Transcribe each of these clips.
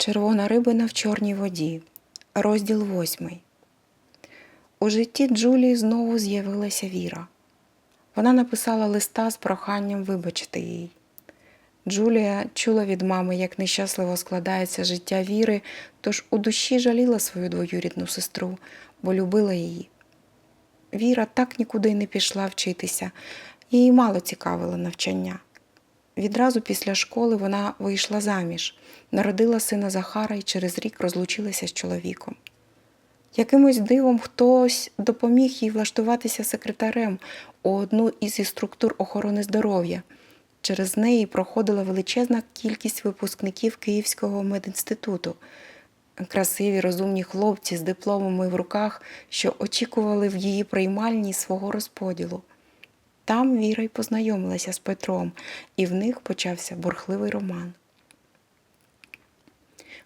Червона рибина в чорній воді. Розділ восьмий. У житті Джулії знову з'явилася віра. Вона написала листа з проханням вибачити їй. Джулія чула від мами, як нещасливо складається життя віри, тож у душі жаліла свою двоюрідну сестру, бо любила її. Віра так нікуди й не пішла вчитися, її мало цікавило навчання. Відразу після школи вона вийшла заміж, народила сина Захара і через рік розлучилася з чоловіком. Якимось дивом хтось допоміг їй влаштуватися секретарем у одну із структур охорони здоров'я. Через неї проходила величезна кількість випускників Київського медінституту. Красиві розумні хлопці з дипломами в руках, що очікували в її приймальні свого розподілу. Там Віра й познайомилася з Петром, і в них почався бурхливий роман.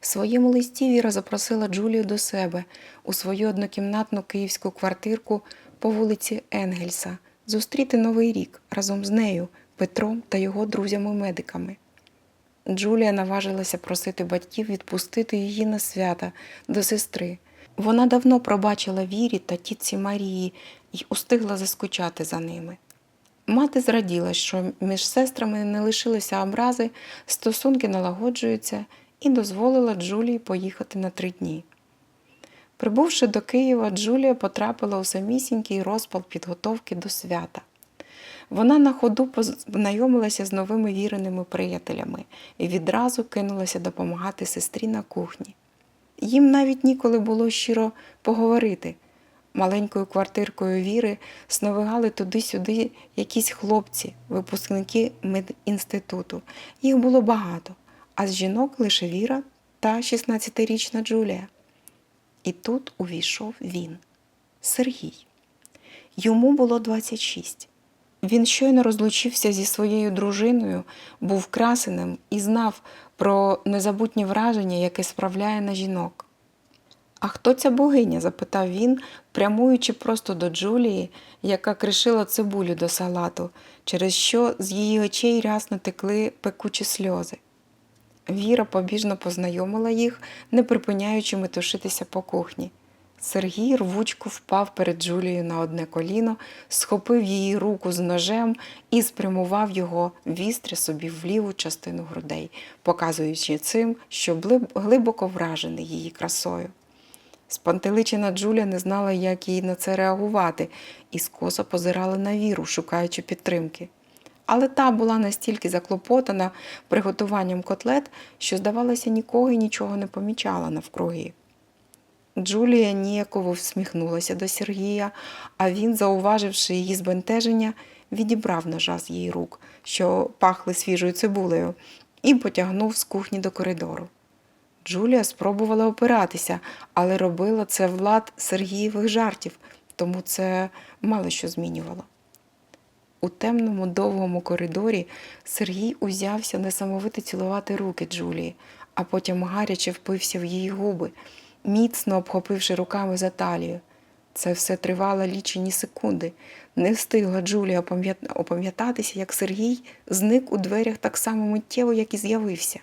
В своєму листі Віра запросила Джулію до себе у свою однокімнатну київську квартирку по вулиці Енгельса зустріти Новий рік разом з нею, Петром та його друзями-медиками. Джулія наважилася просити батьків відпустити її на свята до сестри. Вона давно пробачила Вірі та тітці Марії і устигла заскучати за ними. Мати зраділа, що між сестрами не лишилися образи, стосунки налагоджуються, і дозволила Джулії поїхати на три дні. Прибувши до Києва, Джулія потрапила у самісінький розпал підготовки до свята. Вона на ходу познайомилася з новими віреними приятелями і відразу кинулася допомагати сестрі на кухні. Їм навіть ніколи було щиро поговорити. Маленькою квартиркою Віри сновигали туди-сюди якісь хлопці, випускники медінституту. Їх було багато, а з жінок лише Віра та 16-річна Джулія. І тут увійшов він Сергій. Йому було 26. Він щойно розлучився зі своєю дружиною, був красеним і знав про незабутнє враження, яке справляє на жінок. А хто ця богиня? запитав він, прямуючи просто до Джулії, яка кришила цибулю до салату, через що з її очей рясно текли пекучі сльози. Віра побіжно познайомила їх, не припиняючи метушитися по кухні. Сергій рвучко впав перед Джулією на одне коліно, схопив її руку з ножем і спрямував його вістря собі в ліву частину грудей, показуючи цим, що глибоко вражений її красою. Спантеличена Джуля не знала, як їй на це реагувати, і скоса позирала на віру, шукаючи підтримки. Але та була настільки заклопотана приготуванням котлет, що, здавалося, нікого і нічого не помічала навкруги. Джулія ніяково всміхнулася до Сергія, а він, зауваживши її збентеження, відібрав ножа з її рук, що пахли свіжою цибулею, і потягнув з кухні до коридору. Джулія спробувала опиратися, але робила це влад Сергієвих жартів, тому це мало що змінювало. У темному довгому коридорі Сергій узявся несамовито цілувати руки Джулії, а потім гаряче впився в її губи, міцно обхопивши руками за талію. Це все тривало лічені секунди. Не встигла Джулія опам'ятатися, як Сергій зник у дверях так само миттєво, як і з'явився.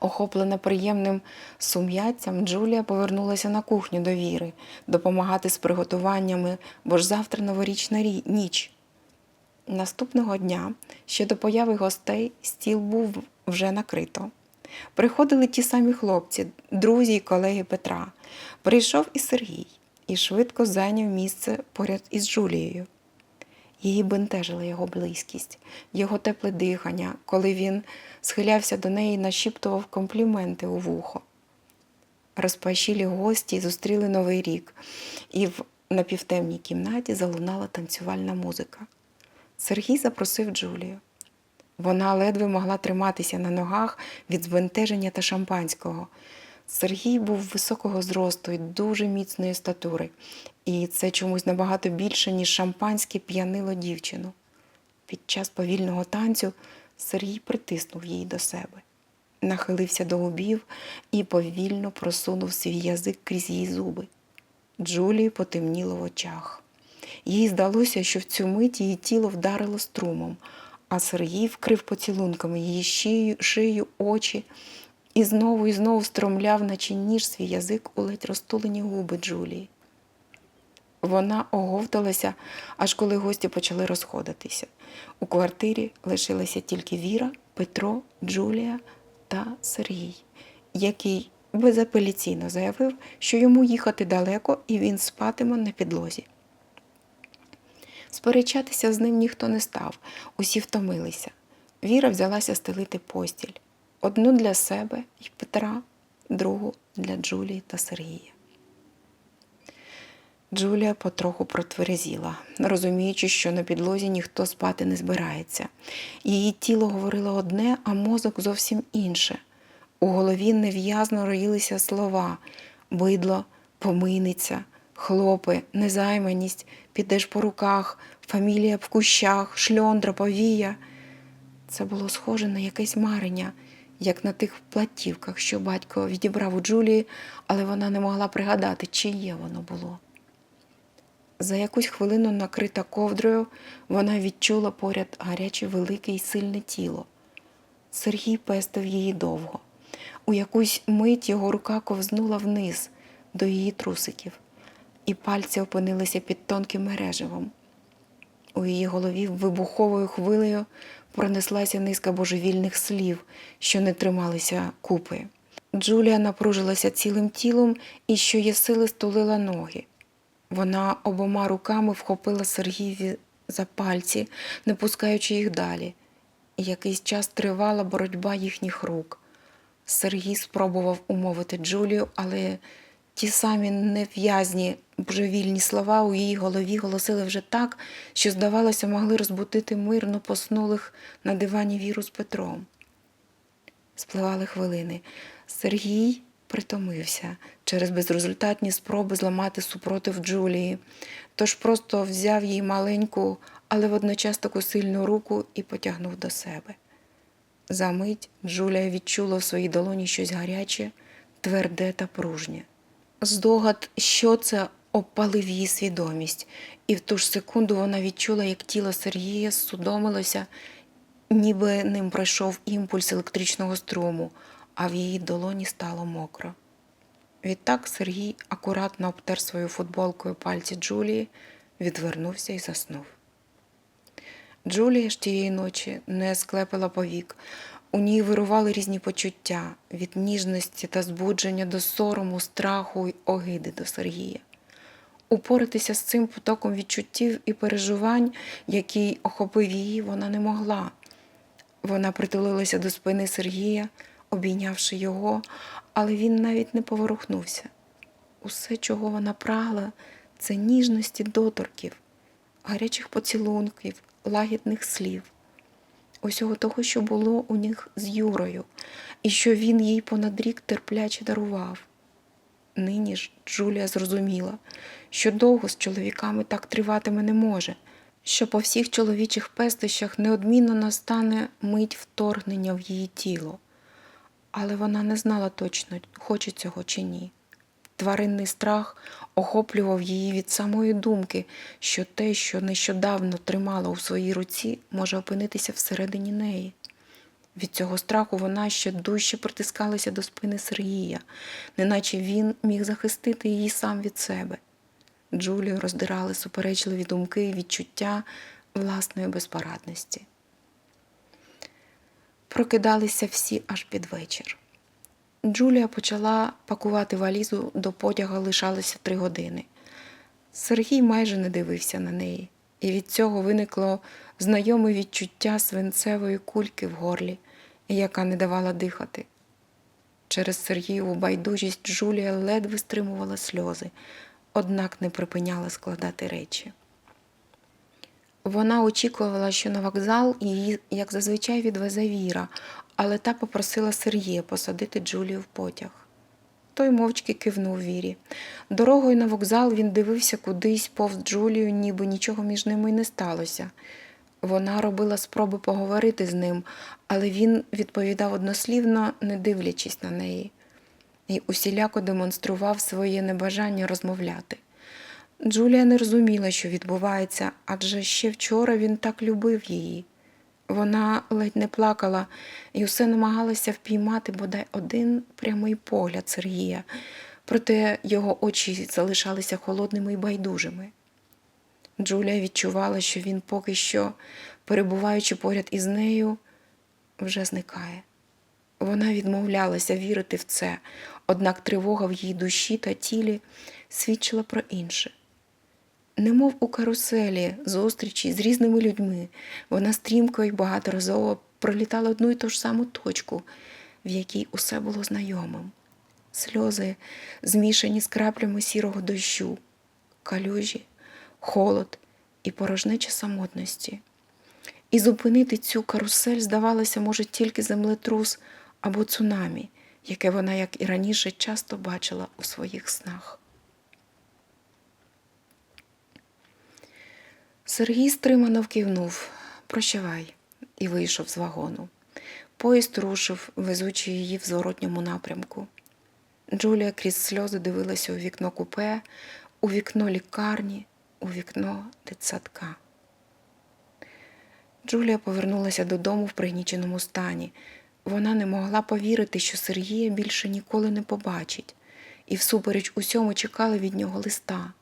Охоплена приємним сум'яттям, Джулія повернулася на кухню до Віри, допомагати з приготуваннями, бо ж завтра новорічна ніч. Наступного дня, ще до появи гостей, стіл був вже накрито. Приходили ті самі хлопці, друзі й колеги Петра. Прийшов і Сергій і швидко зайняв місце поряд із Джулією. Її бентежила його близькість, його тепле дихання, коли він схилявся до неї і нашіптував компліменти у вухо. Розпашілі гості зустріли Новий рік, і в напівтемній кімнаті залунала танцювальна музика. Сергій запросив Джулію. Вона ледве могла триматися на ногах від збентеження та шампанського. Сергій був високого зросту і дуже міцної статури, і це чомусь набагато більше, ніж шампанське п'янило дівчину. Під час повільного танцю Сергій притиснув її до себе, нахилився до губів і повільно просунув свій язик крізь її зуби. Джулії потемніло в очах. Їй здалося, що в цю мить її тіло вдарило струмом, а Сергій вкрив поцілунками її шию, шию, очі і знову і знову стромляв, наче ніж свій язик у ледь розтулені губи Джулії. Вона оговталася, аж коли гості почали розходитися. У квартирі лишилися тільки Віра, Петро, Джулія та Сергій, який безапеляційно заявив, що йому їхати далеко і він спатиме на підлозі. Сперечатися з ним ніхто не став, усі втомилися. Віра взялася стелити постіль одну для себе і Петра, другу для Джулії та Сергія. Джулія потроху протверезіла, розуміючи, що на підлозі ніхто спати не збирається. Її тіло говорило одне, а мозок зовсім інше. У голові нев'язно роїлися слова бидло, помийниця, хлопи, незайманість, підеш по руках, фамілія в кущах, шльондра, повія. Це було схоже на якесь марення, як на тих платівках, що батько відібрав у Джулії, але вона не могла пригадати, чиє воно було. За якусь хвилину, накрита ковдрою, вона відчула поряд гаряче велике і сильне тіло. Сергій пестив її довго. У якусь мить його рука ковзнула вниз до її трусиків, і пальці опинилися під тонким мереживом. У її голові вибуховою хвилею пронеслася низка божевільних слів, що не трималися купи. Джулія напружилася цілим тілом і що є сили стулила ноги. Вона обома руками вхопила Сергієві за пальці, не пускаючи їх далі. Якийсь час тривала боротьба їхніх рук. Сергій спробував умовити Джулію, але ті самі нев'язні божевільні слова у її голові голосили вже так, що, здавалося, могли розбудити мирно поснулих на дивані Віру з Петром. Спливали хвилини. Сергій притомився через безрезультатні спроби зламати супротив Джулії, тож просто взяв її маленьку, але водночас таку сильну руку і потягнув до себе. Замить Джулія відчула в своїй долоні щось гаряче, тверде та пружнє. Здогад, що це обпалив її свідомість, і в ту ж секунду вона відчула, як тіло Сергія судомилося, ніби ним пройшов імпульс електричного струму, а в її долоні стало мокро. Відтак Сергій акуратно обтер свою футболкою пальці Джулії, відвернувся і заснув. Джулія ж тієї ночі не склепила повік. У ній вирували різні почуття від ніжності та збудження до сорому, страху й огиди до Сергія. Упоратися з цим потоком відчуттів і переживань, який охопив її, вона не могла. Вона притулилася до спини Сергія, обійнявши його, але він навіть не поворухнувся. Усе, чого вона прагла, це ніжності доторків, гарячих поцілунків, лагідних слів, усього того, що було у них з Юрою, і що він їй понад рік терпляче дарував. Нині ж Джулія зрозуміла, що довго з чоловіками так триватиме не може, що по всіх чоловічих пестощах неодмінно настане мить вторгнення в її тіло. Але вона не знала точно, хоче цього чи ні. Тваринний страх охоплював її від самої думки, що те, що нещодавно тримала у своїй руці, може опинитися всередині неї. Від цього страху вона ще дужче притискалася до спини Сергія, неначе він міг захистити її сам від себе. Джулію роздирали суперечливі думки і відчуття власної безпорадності. Прокидалися всі аж під вечір. Джулія почала пакувати валізу, до потяга лишалося три години. Сергій майже не дивився на неї, і від цього виникло знайоме відчуття свинцевої кульки в горлі, яка не давала дихати. Через Сергієву байдужість Джулія ледве стримувала сльози, однак не припиняла складати речі. Вона очікувала, що на вокзал її, як зазвичай, відвезе Віра, але та попросила Сергія посадити Джулію в потяг. Той мовчки кивнув Вірі. Дорогою на вокзал він дивився кудись повз Джулію, ніби нічого між ними й не сталося. Вона робила спроби поговорити з ним, але він відповідав однослівно, не дивлячись на неї, і усіляко демонстрував своє небажання розмовляти. Джулія не розуміла, що відбувається, адже ще вчора він так любив її. Вона ледь не плакала і усе намагалася впіймати бодай один прямий погляд Сергія, проте його очі залишалися холодними і байдужими. Джулія відчувала, що він поки що, перебуваючи поряд із нею, вже зникає. Вона відмовлялася вірити в це, однак тривога в її душі та тілі свідчила про інше. Немов у каруселі зустрічі з різними людьми, вона стрімко і багаторазово пролітала одну і ту ж саму точку, в якій усе було знайомим. Сльози, змішані з краплями сірого дощу, калюжі, холод і порожнеча самотності. І зупинити цю карусель, здавалося, може тільки землетрус або цунамі, яке вона, як і раніше, часто бачила у своїх снах. Сергій стримано вкивнув Прощавай і вийшов з вагону. Поїзд рушив, везучи її в зворотньому напрямку. Джулія крізь сльози дивилася у вікно купе, у вікно лікарні, у вікно дитсадка. Джулія повернулася додому в пригніченому стані. Вона не могла повірити, що Сергія більше ніколи не побачить, і всупереч усьому чекала від нього листа.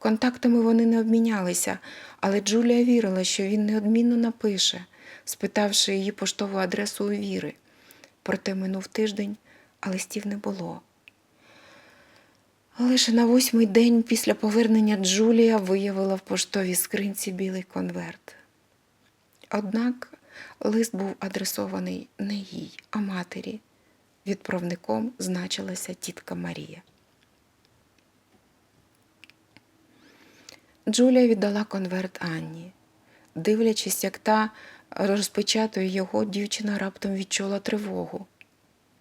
Контактами вони не обмінялися, але Джулія вірила, що він неодмінно напише, спитавши її поштову адресу у Віри. Проте минув тиждень, а листів не було. Лише на восьмий день після повернення Джулія виявила в поштовій скринці білий конверт. Однак лист був адресований не їй, а матері. Відправником значилася тітка Марія. Джулія віддала конверт Анні. Дивлячись, як та розпечатує його, дівчина раптом відчула тривогу.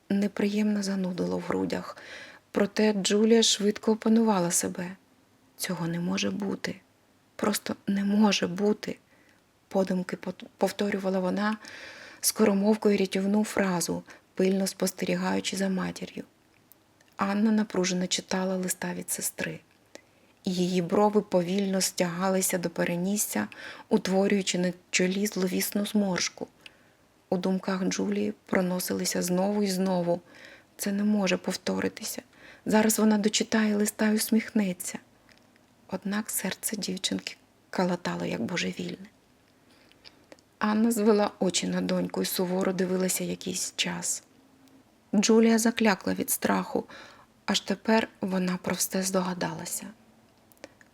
Неприємно занудило в грудях, проте Джулія швидко опанувала себе. Цього не може бути. Просто не може бути. Подумки повторювала вона скоромовкою рятівну фразу, пильно спостерігаючи за матір'ю. Анна напружено читала листа від сестри. Її брови повільно стягалися до перенісся, утворюючи на чолі зловісну зморшку. У думках Джулії проносилися знову і знову. Це не може повторитися. Зараз вона дочитає листа і усміхнеться. Однак серце дівчинки калатало, як божевільне. Анна звела очі на доньку і суворо дивилася якийсь час. Джулія заклякла від страху, аж тепер вона про все здогадалася.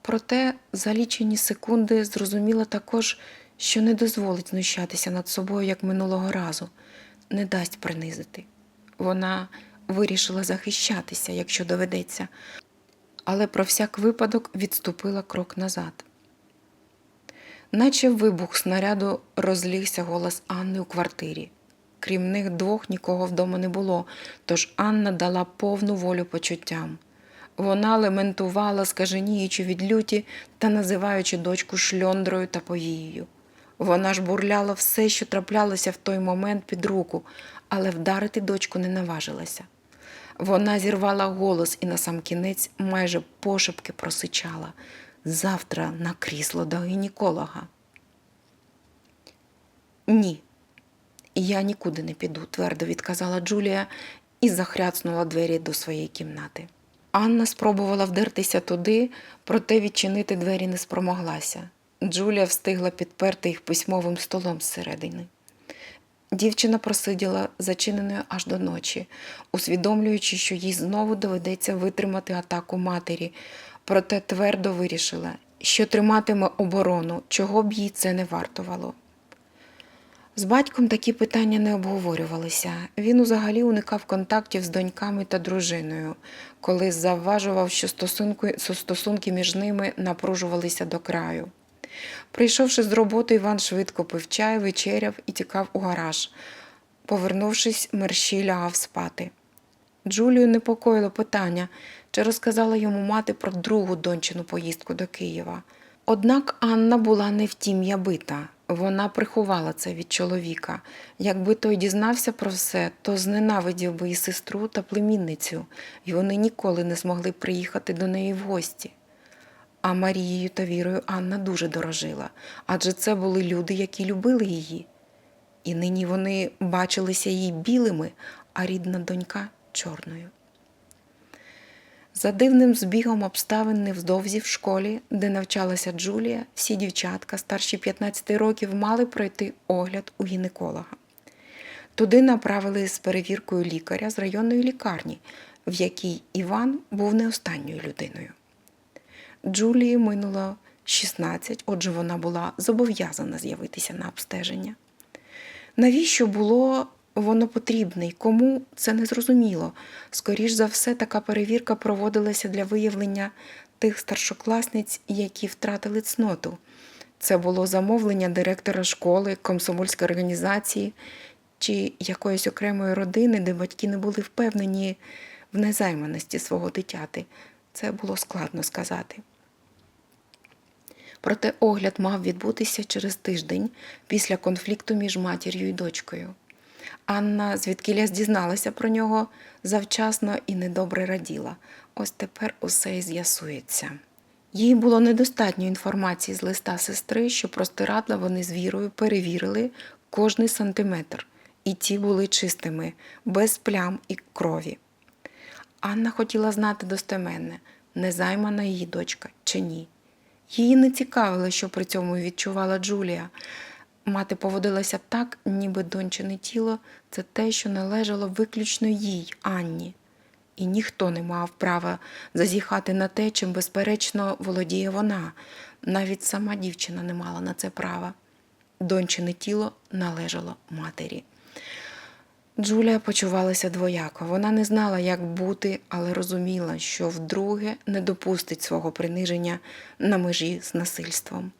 Проте за лічені секунди зрозуміла також, що не дозволить знущатися над собою, як минулого разу, не дасть принизити. Вона вирішила захищатися, якщо доведеться, але про всяк випадок відступила крок назад. Наче вибух снаряду розлігся голос Анни у квартирі. Крім них двох нікого вдома не було, тож Анна дала повну волю почуттям. Вона лементувала, скаженіючи від люті та називаючи дочку шльондрою та повією. Вона ж бурляла все, що траплялося в той момент під руку, але вдарити дочку не наважилася. Вона зірвала голос і насамкінець майже пошепки просичала завтра на крісло до гінеколога. Ні, я нікуди не піду, твердо відказала Джулія і захряцнула двері до своєї кімнати. Анна спробувала вдертися туди, проте відчинити двері не спромоглася. Джулія встигла підперти їх письмовим столом зсередини. Дівчина просиділа зачиненою аж до ночі, усвідомлюючи, що їй знову доведеться витримати атаку матері, проте твердо вирішила, що триматиме оборону, чого б їй це не вартувало. З батьком такі питання не обговорювалися. Він узагалі уникав контактів з доньками та дружиною, коли завважував, що стосунки, стосунки між ними напружувалися до краю. Прийшовши з роботи, Іван швидко пив чай, вечеряв і тікав у гараж. Повернувшись, мерщій лягав спати. Джулію непокоїло питання, чи розказала йому мати про другу дончину поїздку до Києва. Однак Анна була не втім'я бита. Вона приховала це від чоловіка. Якби той дізнався про все, то зненавидів би і сестру та племінницю, і вони ніколи не змогли приїхати до неї в гості. А Марією та Вірою Анна дуже дорожила, адже це були люди, які любили її. і нині вони бачилися їй білими, а рідна донька чорною. За дивним збігом обставин невдовзі в школі, де навчалася Джулія, всі дівчатка старші 15 років мали пройти огляд у гінеколога. Туди направили з перевіркою лікаря з районної лікарні, в якій Іван був не останньою людиною. Джулії минуло 16, отже, вона була зобов'язана з'явитися на обстеження. Навіщо було воно потрібне і кому це не зрозуміло. Скоріш за все, така перевірка проводилася для виявлення тих старшокласниць, які втратили цноту. Це було замовлення директора школи, комсомольської організації чи якоїсь окремої родини, де батьки не були впевнені в незайманості свого дитяти. Це було складно сказати. Проте огляд мав відбутися через тиждень після конфлікту між матір'ю і дочкою. Анна звідкілясь дізналася про нього завчасно і недобре раділа. Ось тепер усе і з'ясується. Їй було недостатньо інформації з листа сестри, що простирадла вони з вірою перевірили кожний сантиметр, і ті були чистими, без плям і крові. Анна хотіла знати достеменне, незаймана її дочка чи ні. Її не цікавило, що при цьому відчувала Джулія. Мати поводилася так, ніби дончине тіло це те, що належало виключно їй, Анні. І ніхто не мав права зазіхати на те, чим безперечно володіє вона. Навіть сама дівчина не мала на це права. Дончине тіло належало матері. Джулія почувалася двояко. Вона не знала, як бути, але розуміла, що вдруге не допустить свого приниження на межі з насильством.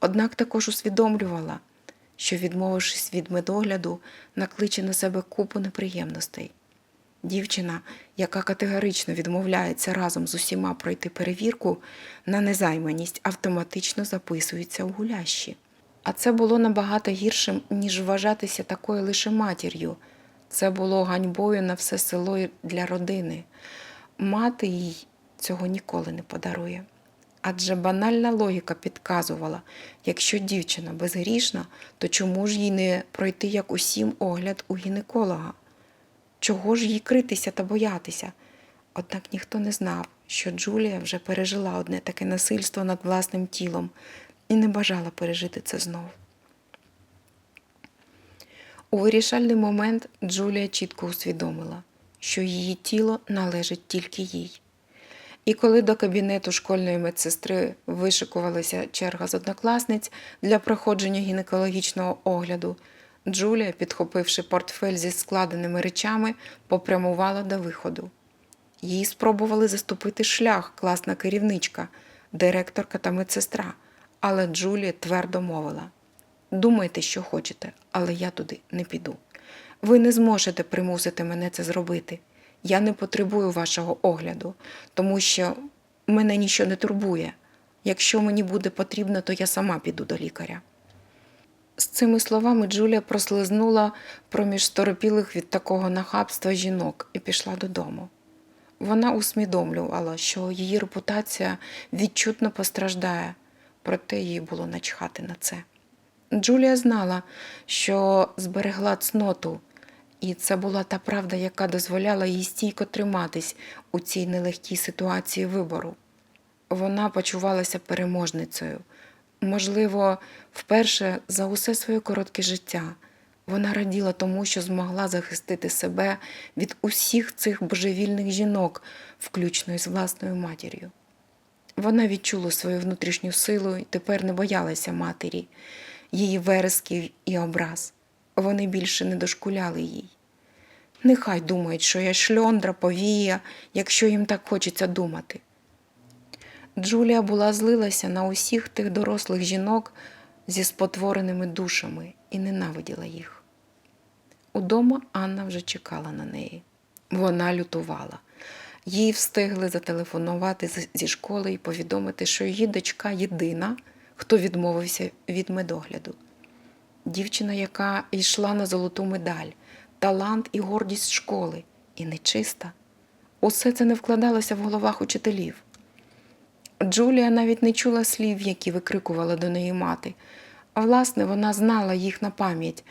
Однак також усвідомлювала, що, відмовившись від медогляду, накличе на себе купу неприємностей. Дівчина, яка категорично відмовляється разом з усіма пройти перевірку на незайманість, автоматично записується у гулящі. А це було набагато гіршим, ніж вважатися такою лише матір'ю. Це було ганьбою на все село для родини. Мати їй цього ніколи не подарує. Адже банальна логіка підказувала, якщо дівчина безгрішна, то чому ж їй не пройти як усім огляд у гінеколога? Чого ж їй критися та боятися? Однак ніхто не знав, що Джулія вже пережила одне таке насильство над власним тілом і не бажала пережити це знов. У вирішальний момент Джулія чітко усвідомила, що її тіло належить тільки їй. І коли до кабінету школьної медсестри вишикувалася черга з однокласниць для проходження гінекологічного огляду, Джулія, підхопивши портфель зі складеними речами, попрямувала до виходу. Їй спробували заступити шлях класна керівничка, директорка та медсестра, але Джулія твердо мовила: Думайте, що хочете, але я туди не піду. Ви не зможете примусити мене це зробити. Я не потребую вашого огляду, тому що мене нічого не турбує. Якщо мені буде потрібно, то я сама піду до лікаря. З цими словами Джулія прослизнула проміж сторопілих від такого нахабства жінок і пішла додому. Вона усвідомлювала, що її репутація відчутно постраждає, проте їй було начхати на це. Джулія знала, що зберегла цноту, і це була та правда, яка дозволяла їй стійко триматись у цій нелегкій ситуації вибору. Вона почувалася переможницею. Можливо, вперше за усе своє коротке життя вона раділа тому, що змогла захистити себе від усіх цих божевільних жінок, включно із власною матір'ю. Вона відчула свою внутрішню силу і тепер не боялася матері, її вересків і образ. Вони більше не дошкуляли їй. Нехай думають, що я шльондра, повія, якщо їм так хочеться думати. Джулія була злилася на усіх тих дорослих жінок зі спотвореними душами і ненавиділа їх. Удома Анна вже чекала на неї. Вона лютувала. Їй встигли зателефонувати зі школи і повідомити, що її дочка єдина, хто відмовився від медогляду. Дівчина, яка йшла на золоту медаль, талант і гордість школи, і нечиста. Усе це не вкладалося в головах учителів. Джулія навіть не чула слів, які викрикувала до неї мати. Власне, вона знала їх на пам'ять,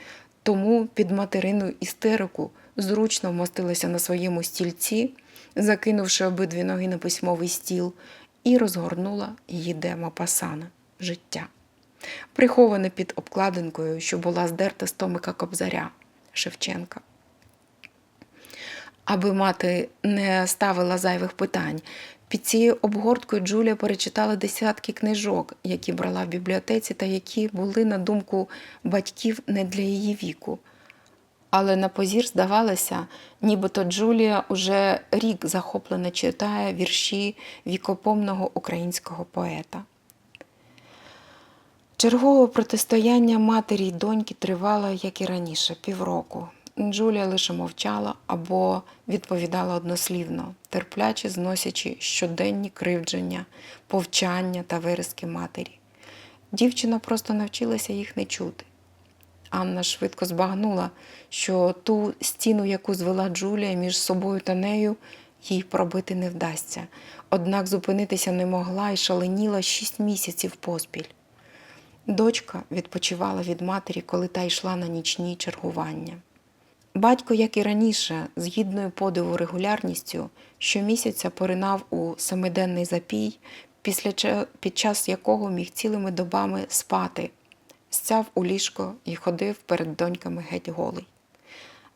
Тому під материну істерику зручно вмостилася на своєму стільці, закинувши обидві ноги на письмовий стіл, і розгорнула її демо пасана життя, приховане під обкладинкою, що була здерта з Томика Кобзаря Шевченка. Аби мати не ставила зайвих питань, під цією обгорткою Джулія перечитала десятки книжок, які брала в бібліотеці та які були, на думку батьків, не для її віку. Але на позір здавалося, нібито Джулія уже рік захоплено читає вірші вікопомного українського поета. Чергове протистояння матері й доньки тривало, як і раніше, півроку. Джулія лише мовчала або відповідала однослівно, терпляче зносячи щоденні кривдження, повчання та виразки матері. Дівчина просто навчилася їх не чути. Анна швидко збагнула, що ту стіну, яку звела Джулія між собою та нею, їй пробити не вдасться. Однак зупинитися не могла і шаленіла шість місяців поспіль. Дочка відпочивала від матері, коли та йшла на нічні чергування. Батько, як і раніше, з гідною подиву регулярністю, щомісяця поринав у семиденний запій, після під час якого міг цілими добами спати, стяв у ліжко і ходив перед доньками геть голий.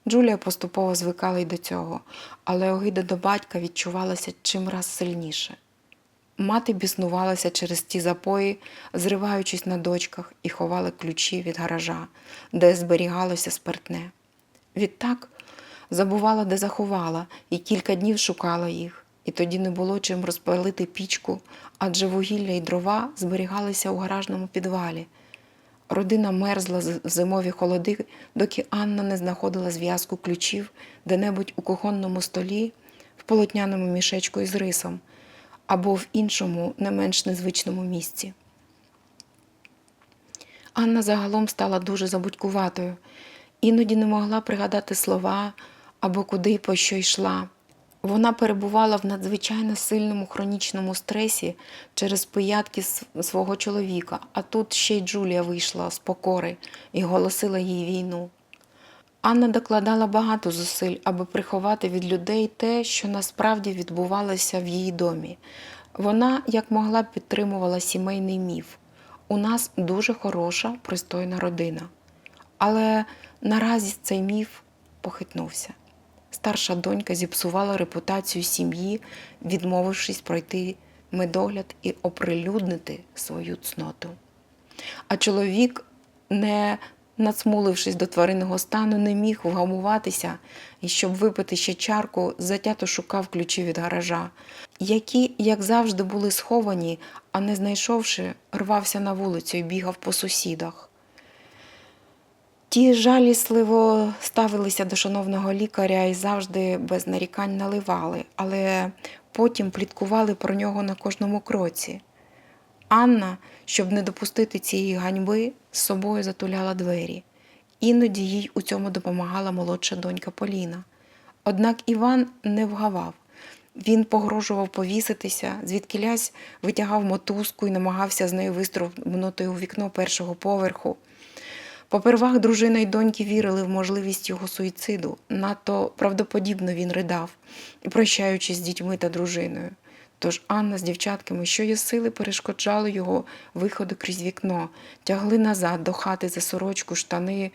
Джулія поступово звикала й до цього, але огида до батька відчувалася чимраз сильніше. Мати біснувалася через ті запої, зриваючись на дочках, і ховала ключі від гаража, де зберігалося спиртне. Відтак забувала, де заховала, і кілька днів шукала їх, і тоді не було чим розпалити пічку, адже вугілля й дрова зберігалися у гаражному підвалі. Родина мерзла в зимові холоди, доки Анна не знаходила зв'язку ключів де-небудь у кухонному столі, в полотняному мішечку із рисом або в іншому, не менш незвичному місці. Анна загалом стала дуже забудькуватою, іноді не могла пригадати слова або куди й по що йшла. Вона перебувала в надзвичайно сильному хронічному стресі через пиятки свого чоловіка, а тут ще й Джулія вийшла з покори і голосила їй війну. Анна докладала багато зусиль, аби приховати від людей те, що насправді відбувалося в її домі. Вона, як могла, підтримувала сімейний міф. У нас дуже хороша, пристойна родина. Але наразі цей міф похитнувся. Старша донька зіпсувала репутацію сім'ї, відмовившись пройти медогляд і оприлюднити свою цноту. А чоловік, не нацмулившись до тваринного стану, не міг вгамуватися і, щоб випити ще чарку, затято шукав ключі від гаража, які, як завжди, були сховані, а не знайшовши, рвався на вулицю і бігав по сусідах. Ті жалісливо ставилися до шановного лікаря і завжди без нарікань наливали, але потім пліткували про нього на кожному кроці. Анна, щоб не допустити цієї ганьби, з собою затуляла двері. Іноді їй у цьому допомагала молодша донька Поліна. Однак Іван не вгавав. Він погрожував повіситися, звідкілясь витягав мотузку і намагався з нею вистрибнути у вікно першого поверху. Попервах дружина й доньки вірили в можливість його суїциду. Надто правдоподібно він ридав, прощаючись з дітьми та дружиною. Тож Анна з дівчатками, що є сили, перешкоджали його виходу крізь вікно, тягли назад до хати за сорочку, штани,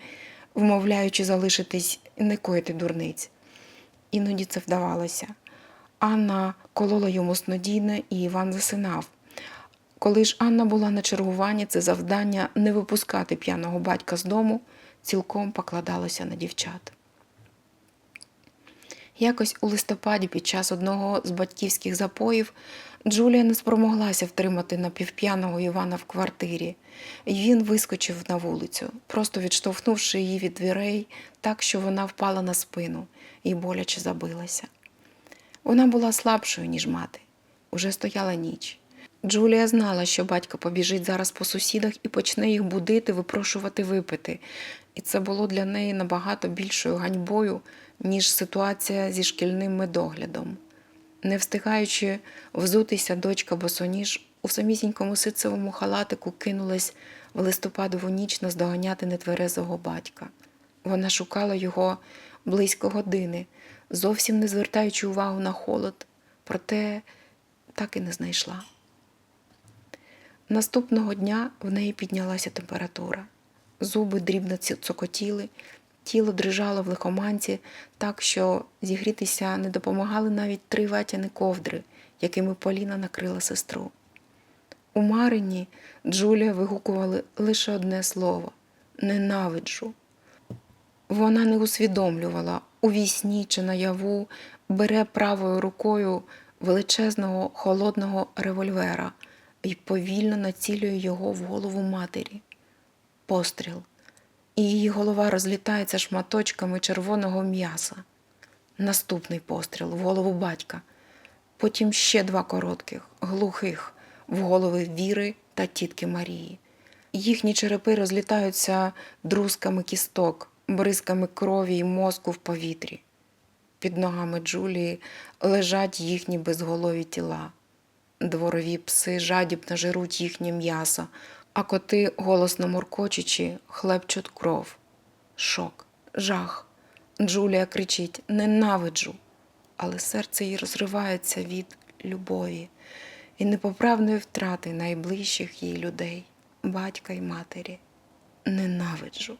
вмовляючи залишитись і не коїти дурниць. Іноді це вдавалося. Анна колола йому снодійне, і Іван засинав. Коли ж Анна була на чергуванні, це завдання не випускати п'яного батька з дому цілком покладалося на дівчат. Якось у листопаді під час одного з батьківських запоїв Джулія не спромоглася втримати напівп'яного Івана в квартирі, і він вискочив на вулицю, просто відштовхнувши її від дверей так, що вона впала на спину і боляче забилася. Вона була слабшою, ніж мати. Уже стояла ніч. Джулія знала, що батько побіжить зараз по сусідах і почне їх будити, випрошувати випити. І це було для неї набагато більшою ганьбою, ніж ситуація зі шкільним медоглядом. Не встигаючи взутися, дочка босоніж у самісінькому ситцевому халатику кинулась в листопадову ніч наздоганяти нетверезого батька. Вона шукала його близько години, зовсім не звертаючи увагу на холод, проте так і не знайшла. Наступного дня в неї піднялася температура. Зуби дрібно цокотіли, тіло дрижало в лихоманці так, що зігрітися не допомагали навіть три ватяні ковдри, якими Поліна накрила сестру. У Марині Джулія вигукувала лише одне слово ненавиджу. Вона не усвідомлювала у вісні чи наяву бере правою рукою величезного холодного револьвера і повільно націлює його в голову матері. Постріл, і її голова розлітається шматочками червоного м'яса. Наступний постріл в голову батька, потім ще два коротких, глухих, в голови Віри та тітки Марії. Їхні черепи розлітаються друзками кісток, бризками крові й мозку в повітрі. Під ногами Джулії лежать їхні безголові тіла. Дворові пси жадібно жируть їхнє м'ясо, а коти, голосно моркочучи, хлебчуть кров. Шок, жах. Джулія кричить Ненавиджу. Але серце їй розривається від любові і непоправної втрати найближчих їй людей, батька й матері. Ненавиджу.